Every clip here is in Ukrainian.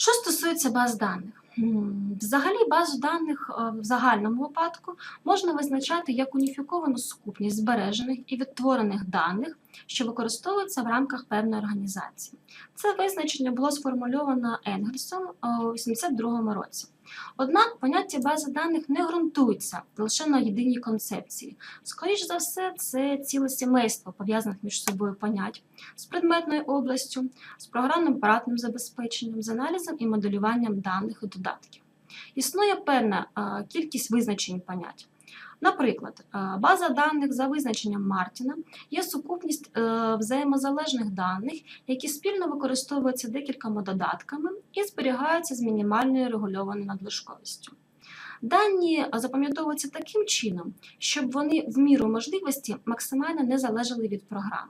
Що стосується баз даних, взагалі базу даних е, в загальному випадку можна визначати як уніфіковану сукупність збережених і відтворених даних, що використовуються в рамках певної організації. Це визначення було сформульовано Енгельсом е, у 1982 році. Однак поняття бази даних не ґрунтується лише на єдиній концепції. Скоріше за все, це ціле сімейство пов'язаних між собою понять з предметною областю, з програмним апаратним забезпеченням, з аналізом і моделюванням даних і додатків. Існує певна кількість визначень понять. Наприклад, е, база даних за визначенням Мартіна є сукупність е, взаємозалежних даних, які спільно використовуються декількома додатками і зберігаються з мінімальною регульованою надлишковістю. Дані запам'ятовуються таким чином, щоб вони в міру можливості максимально не залежали від програм.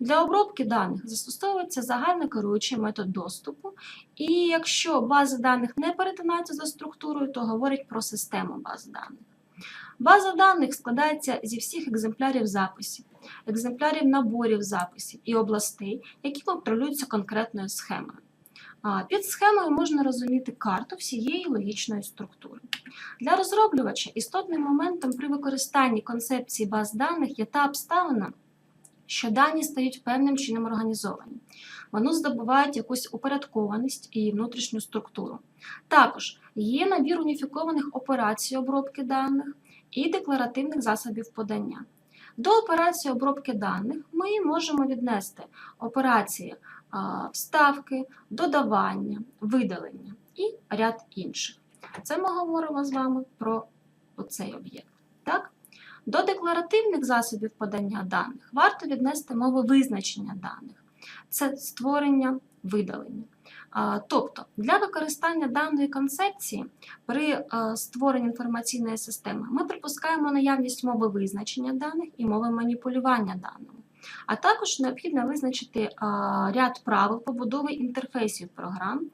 Для обробки даних застосовується загально керуючий метод доступу, і якщо бази даних не перетинаються за структурою, то говорять про систему баз даних. База даних складається зі всіх екземплярів записів, екземплярів наборів записів і областей, які контролюються конкретною схемою. Під схемою можна розуміти карту всієї логічної структури. Для розроблювача істотним моментом при використанні концепції баз даних є та обставина, що дані стають певним чином організовані. Вони здобувають якусь упорядкованість і внутрішню структуру. Також є набір уніфікованих операцій обробки даних і декларативних засобів подання. До операції обробки даних ми можемо віднести операції вставки, додавання, видалення і ряд інших. Це ми говоримо з вами про оцей об'єкт. Так? До декларативних засобів подання даних варто віднести мови визначення даних. Це створення, видалення. Тобто для використання даної концепції при е, створенні інформаційної системи ми припускаємо наявність мови визначення даних і мови маніпулювання даними. А також необхідно визначити е, ряд правил побудови інтерфейсів програм е,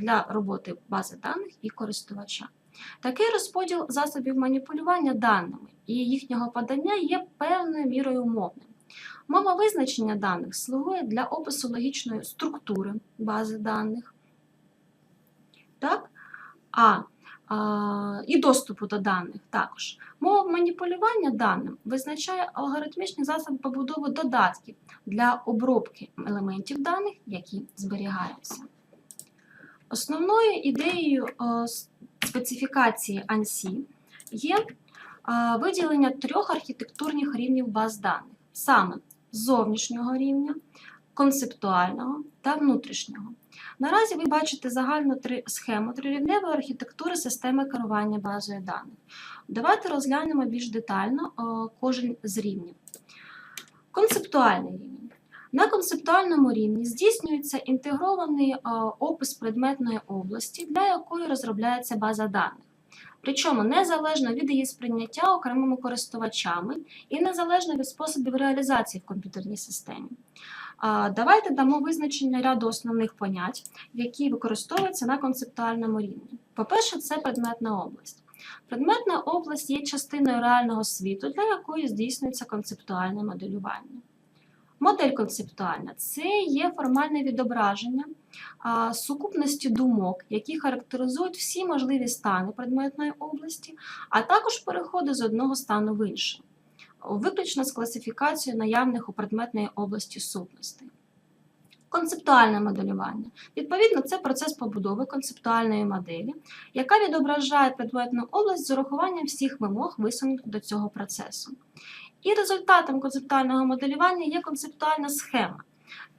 для роботи бази даних і користувача. Такий розподіл засобів маніпулювання даними і їхнього подання є певною мірою умовним. Мова визначення даних слугує для опису логічної структури бази даних, так? А, і доступу до даних також. Мова маніпулювання даним визначає алгоритмічні засоби побудови додатків для обробки елементів даних, які зберігаються. Основною ідеєю е, специфікації ANSI є е, виділення трьох архітектурних рівнів баз даних, саме зовнішнього рівня, концептуального та внутрішнього. Наразі ви бачите загальну три схему трирівневої архітектури системи керування базою даних. Давайте розглянемо більш детально е, кожен з рівнів. Концептуальний рівень. На концептуальному рівні здійснюється інтегрований е, опис предметної області, для якої розробляється база даних. Причому незалежно від її сприйняття окремими користувачами і незалежно від способів реалізації в комп'ютерній системі. Давайте дамо визначення ряду основних понять, які використовуються на концептуальному рівні. По-перше, це предметна область. Предметна область є частиною реального світу, для якої здійснюється концептуальне моделювання. Модель концептуальна це є формальне відображення сукупності думок, які характеризують всі можливі стани предметної області, а також переходи з одного стану в інший, виключно з класифікацією наявних у предметної області сутностей. Концептуальне моделювання. Відповідно, це процес побудови концептуальної моделі, яка відображає предметну область з урахуванням всіх вимог, висунутих до цього процесу. І результатом концептуального моделювання є концептуальна схема.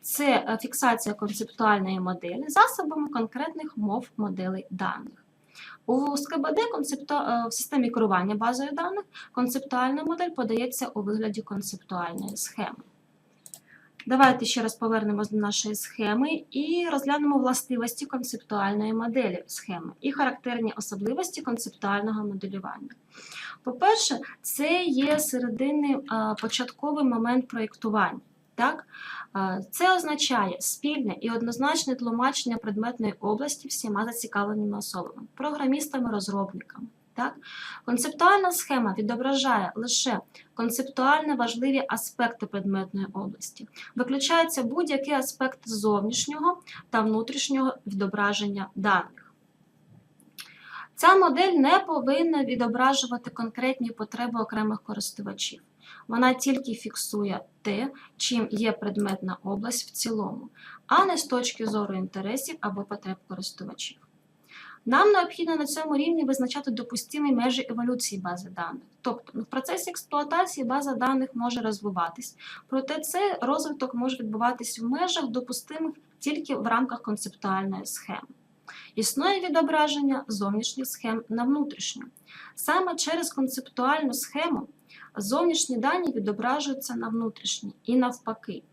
Це е, фіксація концептуальної моделі засобами конкретних мов моделей даних. У СКБД е, в системі керування базою даних концептуальна модель подається у вигляді концептуальної схеми. Давайте ще раз повернемось до нашої схеми і розглянемо властивості концептуальної моделі схеми і характерні особливості концептуального моделювання. По-перше, це є серединний початковий момент проєктування. Так? Це означає спільне і однозначне тлумачення предметної області всіма зацікавленими особами, програмістами, розробниками. Так? Концептуальна схема відображає лише концептуально важливі аспекти предметної області. Виключається будь-який аспект зовнішнього та внутрішнього відображення даних. Ця модель не повинна відображувати конкретні потреби окремих користувачів. Вона тільки фіксує те, чим є предметна область в цілому, а не з точки зору інтересів або потреб користувачів. Нам необхідно на цьому рівні визначати допустимі межі еволюції бази даних. Тобто в процесі експлуатації база даних може розвиватись, проте цей розвиток може відбуватись в межах допустимих тільки в рамках концептуальної схеми. Існує відображення зовнішніх схем на внутрішню. Саме через концептуальну схему зовнішні дані відображуються на внутрішні і навпаки.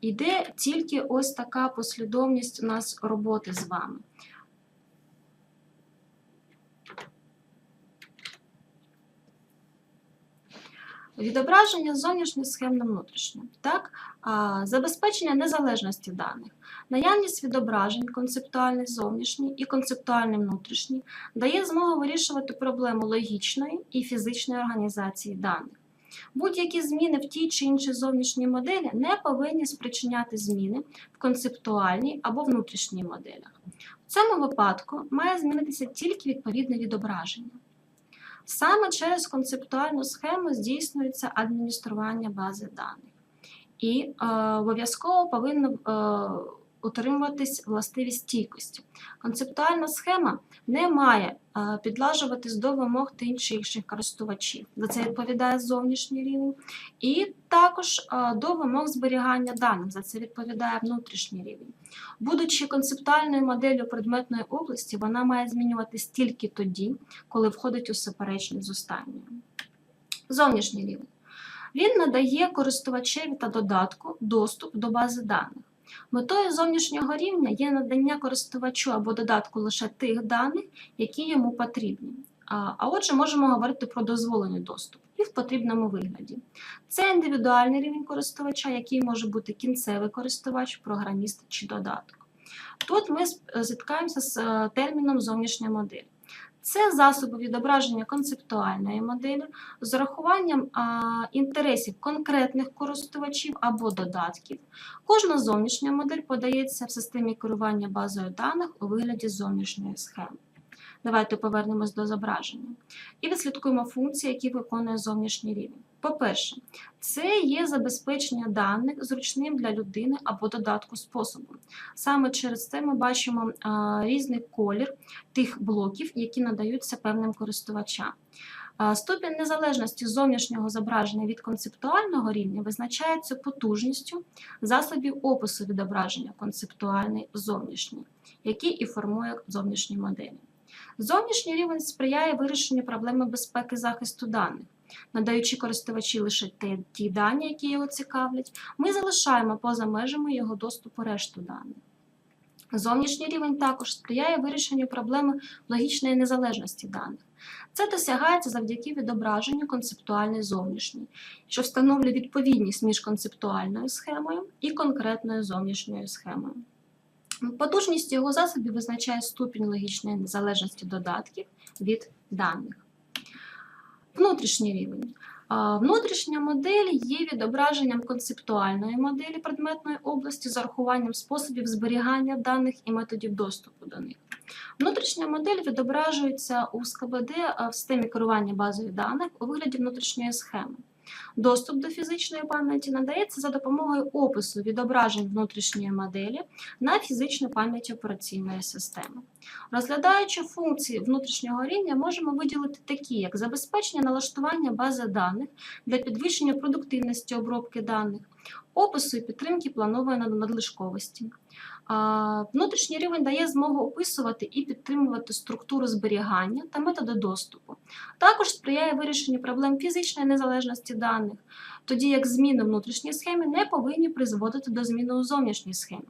Іде тільки ось така послідовність у нас роботи з вами. Відображення зовнішніх схем на внутрішнє. Так? А, забезпечення незалежності даних. Наявність відображень, концептуальний зовнішній і концептуальний внутрішній, дає змогу вирішувати проблему логічної і фізичної організації даних. Будь-які зміни в тій чи іншій зовнішній моделі не повинні спричиняти зміни в концептуальній або внутрішній моделях. В цьому випадку має змінитися тільки відповідне відображення. Саме через концептуальну схему здійснюється адміністрування бази даних. І е, обов'язково повинно е, утримуватись властивість стійкості. Концептуальна схема не має е, підлажуватись до вимог чи інших користувачів. За це відповідає зовнішній рівень. І також е, до вимог зберігання даних. За це відповідає внутрішній рівень. Будучи концептуальною моделлю предметної області, вона має змінюватись тільки тоді, коли входить у суперечність з останньою. Зовнішній рівень. Він надає користувачеві та додатку доступ до бази даних. Метою зовнішнього рівня є надання користувачу або додатку лише тих даних, які йому потрібні. А отже, можемо говорити про дозволений доступ і в потрібному вигляді. Це індивідуальний рівень користувача, який може бути кінцевий користувач, програміст чи додаток. Тут ми зіткаємося з е, терміном зовнішня модель. Це засоби відображення концептуальної моделі з урахуванням інтересів конкретних користувачів або додатків. Кожна зовнішня модель подається в системі керування базою даних у вигляді зовнішньої схеми. Давайте повернемось до зображення і відслідкуємо функції, які виконує зовнішній рівень. По-перше, це є забезпечення даних зручним для людини або додатку способом. Саме через це ми бачимо а, різний колір тих блоків, які надаються певним користувачам. Ступінь незалежності зовнішнього зображення від концептуального рівня визначається потужністю засобів опису відображення концептуальний зовнішній, який і формує зовнішні моделі. Зовнішній рівень сприяє вирішенню проблеми безпеки захисту даних. Надаючи користувачі лише ті дані, які його цікавлять, ми залишаємо поза межами його доступу решту даних. Зовнішній рівень також сприяє вирішенню проблеми логічної незалежності даних. Це досягається завдяки відображенню концептуальної зовнішньої, що встановлює відповідність між концептуальною схемою і конкретною зовнішньою схемою. Потужність його засобів визначає ступінь логічної незалежності додатків від даних. Внутрішній рівень. Внутрішня модель є відображенням концептуальної моделі предметної області з урахуванням способів зберігання даних і методів доступу до них. Внутрішня модель відображується у СКБД в системі керування базою даних у вигляді внутрішньої схеми. Доступ до фізичної пам'яті надається за допомогою опису відображень внутрішньої моделі на фізичну пам'ять операційної системи. Розглядаючи функції внутрішнього рівня, можемо виділити такі, як забезпечення налаштування бази даних для підвищення продуктивності обробки даних, опису і підтримки планованої надлишковості. Внутрішній рівень дає змогу описувати і підтримувати структуру зберігання та методи доступу. Також сприяє вирішенню проблем фізичної незалежності даних, тоді як зміни внутрішній схемі не повинні призводити до зміни у зовнішній схемі.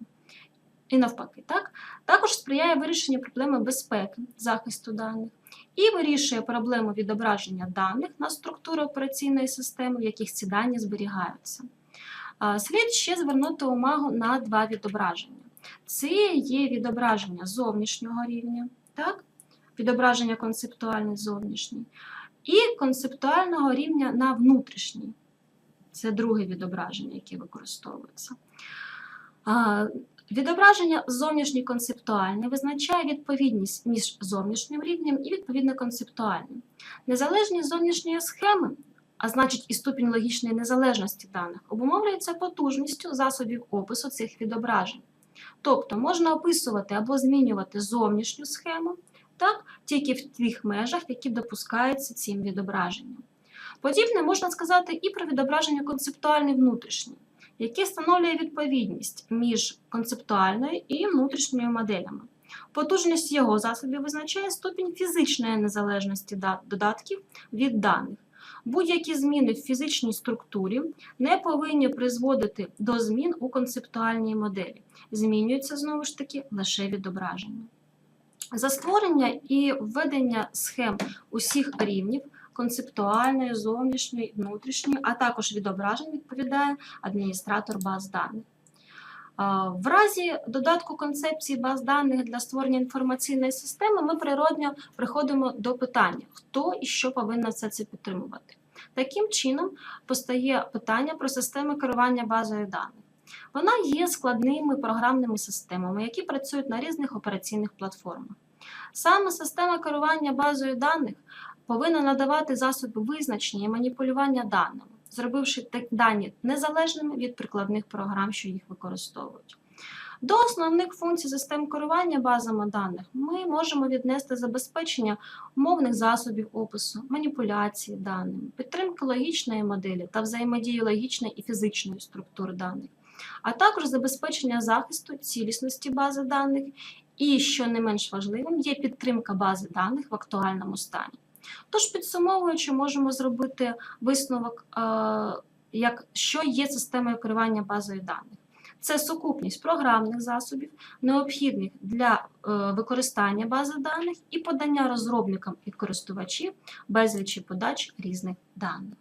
І навпаки, так? також сприяє вирішенню проблеми безпеки, захисту даних і вирішує проблему відображення даних на структуру операційної системи, в яких ці дані зберігаються. Слід ще звернути увагу на два відображення. Це є відображення зовнішнього рівня, так? відображення концептуальний зовнішній, і концептуального рівня на внутрішній. Це друге відображення, яке використовується. Відображення зовнішнє концептуальне визначає відповідність між зовнішнім рівнем і відповідно концептуальним. Незалежність зовнішньої схеми, а значить і ступінь логічної незалежності даних, обумовлюється потужністю засобів опису цих відображень. Тобто можна описувати або змінювати зовнішню схему, так, тільки в тих межах, які допускаються цим відображенням. Подібне можна сказати і про відображення концептуальне внутрішнє, яке встановлює відповідність між концептуальною і внутрішньою моделями. Потужність його засобів визначає ступінь фізичної незалежності додатків від даних. Будь-які зміни в фізичній структурі не повинні призводити до змін у концептуальній моделі. Змінюється знову ж таки лише відображення. За створення і введення схем усіх рівнів концептуальної, зовнішньої, внутрішньої, а також відображень відповідає адміністратор баз даних. В разі додатку концепції баз даних для створення інформаційної системи ми природньо приходимо до питання, хто і що повинен все це підтримувати. Таким чином постає питання про системи керування базою даних. Вона є складними програмними системами, які працюють на різних операційних платформах. Саме система керування базою даних повинна надавати засоби визначення і маніпулювання даними, зробивши дані незалежними від прикладних програм, що їх використовують. До основних функцій систем керування базами даних ми можемо віднести забезпечення мовних засобів опису, маніпуляції даними, підтримки логічної моделі та взаємодії логічної і фізичної структур даних, а також забезпечення захисту цілісності бази даних і, що не менш важливим, є підтримка бази даних в актуальному стані. Тож, підсумовуючи, можемо зробити висновок, е, як, що є системою керування базою даних. Це сукупність програмних засобів, необхідних для е, використання бази даних і подання розробникам і користувачів безлічі подач різних даних.